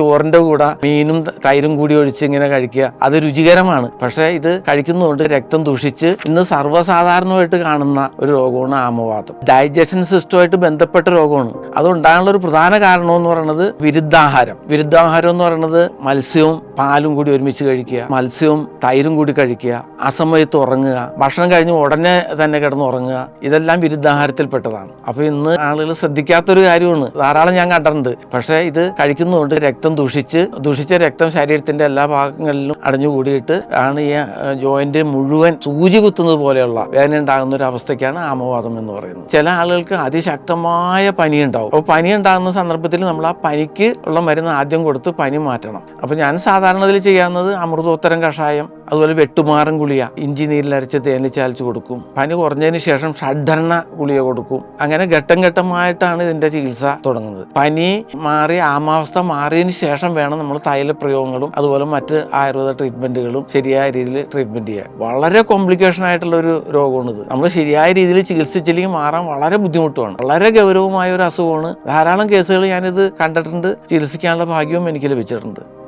ചോറിന്റെ കൂടെ മീനും തൈരും കൂടി ഒഴിച്ച് ഇങ്ങനെ കഴിക്കുക. അത് രുചികരമാണ്. പക്ഷേ ഇത് കഴിക്കുന്നതുകൊണ്ട് രക്തം ദൂഷിച്ച് ഇന്ന് സർവസാധാരണമായിട്ട് കാണുന്ന ഒരു രോഗമാണ് ആമവാദം. ഡൈജഷൻ സിസ്റ്റമായിട്ട് ബന്ധപ്പെട്ട രോഗമാണ്. അതുണ്ടാകാനുള്ള ഒരു പ്രധാന കാരണം എന്ന് പറയുന്നത് വിരുദ്ധാഹാരം. വിരുദ്ധാഹാരം എന്ന് പറയുന്നത് മത്സ്യവും പാലും കൂടി ഒരുമിച്ച് കഴിക്കുക മത്സ്യവും തൈരും കൂടി കഴിക്കുക അസമയത്ത് ഉറങ്ങുക ഭക്ഷണം കഴിഞ്ഞ് ഉടനെ തന്നെ കിടന്ന് ഉറങ്ങുക ഇതെല്ലാം വിരുദ്ധാഹാരത്തിൽപ്പെട്ടതാണ്. അപ്പോൾ ഇന്ന് ആളുകൾ ശ്രദ്ധിക്കാത്തൊരു കാര്യമാണ്. ധാരാളം ഞാൻ കണ്ടിട്ടുണ്ട്. പക്ഷേ ഇത് കഴിക്കുന്നതുകൊണ്ട് രക്തം ദുഷിച്ച് ദുഷിച്ച രക്തം ശരീരത്തിന്റെ എല്ലാ ഭാഗങ്ങളിലും അടഞ്ഞുകൂടിയിട്ട് ആണ് ഈ ജോയിന്റ് മുഴുവൻ സൂചി കുത്തുന്നത് പോലെയുള്ള വേദന ഉണ്ടാകുന്ന ഒരു അവസ്ഥയ്ക്കാണ് ആമവാദം എന്ന് പറയുന്നത്. ചില ആളുകൾക്ക് അതിശക്തമായ പനി ഉണ്ടാവും. അപ്പോൾ പനി ഉണ്ടാകുന്ന സന്ദർഭത്തിൽ നമ്മൾ ആ പനിക്ക് ഉള്ള മരുന്ന് ആദ്യം കൊടുത്ത് പനി മാറ്റണം. അപ്പോൾ ഞാൻ സാധാരണ ഇതിൽ ചെയ്യാവുന്നത് അമൃതോത്തരം കഷായം അതുപോലെ വെട്ടുമാറും ഗുളിക. ഇഞ്ചി നീരിലരച്ച് തേനിൽ ചാലിച്ച് കൊടുക്കും. പനി കുറഞ്ഞതിന് ശേഷം ഷഡ്ധരണ ഗുളിക കൊടുക്കും. അങ്ങനെ ഘട്ടം ഘട്ടമായിട്ടാണ് ഇതിന്റെ ചികിത്സ തുടങ്ങുന്നത്. പനി മാറി ആമാവസ്ഥ മാറിയതിന് ശേഷം വേണം നമ്മൾ തൈല പ്രയോഗങ്ങളും അതുപോലെ മറ്റ് ആയുർവേദ ട്രീറ്റ്മെന്റുകളും ശരിയായ രീതിയിൽ ട്രീറ്റ്മെന്റ് ചെയ്യുക വളരെ കോംപ്ലിക്കേഷൻ ആയിട്ടുള്ള ഒരു രോഗമാണ് ഇത്. നമ്മൾ ശരിയായ രീതിയിൽ ചികിത്സിച്ചില്ലെങ്കിൽ മാറാൻ വളരെ ബുദ്ധിമുട്ടുമാണ്. വളരെ ഗൗരവമായ ഒരു അസുഖമാണ്. ധാരാളം കേസുകൾ ഞാനിത് കണ്ടിട്ടുണ്ട്. ചികിത്സിക്കാനുള്ള ഭാഗ്യവും എനിക്ക് ലഭിച്ചിട്ടുണ്ട്.